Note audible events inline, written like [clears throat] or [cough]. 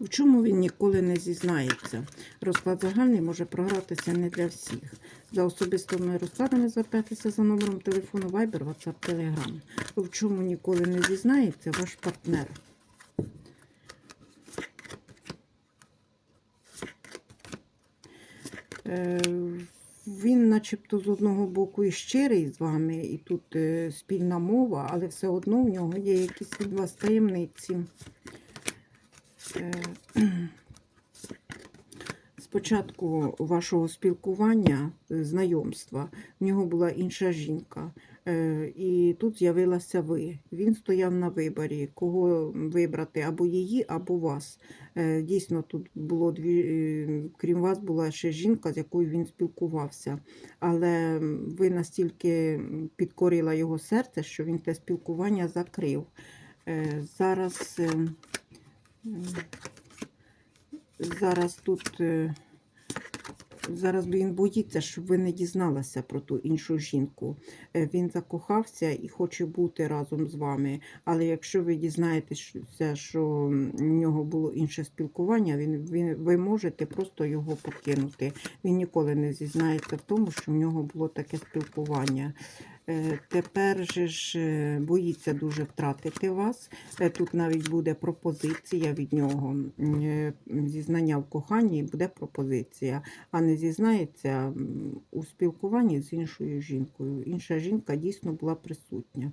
В чому він ніколи не зізнається? Розклад загальний може програтися не для всіх. За особистими розкладами звертайтеся за номером телефону Viber, WhatsApp, Telegram. В чому ніколи не зізнається ваш партнер? Е, Він, начебто, з одного боку і щирий з вами, і тут е, спільна мова, але все одно в нього є якісь від вас таємниці. Е, [clears throat] Спочатку вашого спілкування, е, знайомства, в нього була інша жінка. Е, І тут з'явилася ви. Він стояв на виборі, кого вибрати або її, або вас. Дійсно, тут було дві, крім вас, була ще жінка, з якою він спілкувався. Але ви настільки підкорила його серце, що він те спілкування закрив. Зараз, е, м, зараз тут. е, Зараз він боїться, щоб ви не дізналися про ту іншу жінку. Е, Він закохався і хоче бути разом з вами. Але якщо ви дізнаєтеся, що в нього було інше спілкування, він, він, ви можете просто його покинути. Він ніколи не зізнається в тому, що в нього було таке спілкування. Е, Тепер же ж е, боїться дуже втратити вас. Е, Тут навіть буде пропозиція від нього. Зізнання в коханні буде пропозиція, а не зізнається у спілкуванні з іншою жінкою. Інша жінка дійсно була присутня.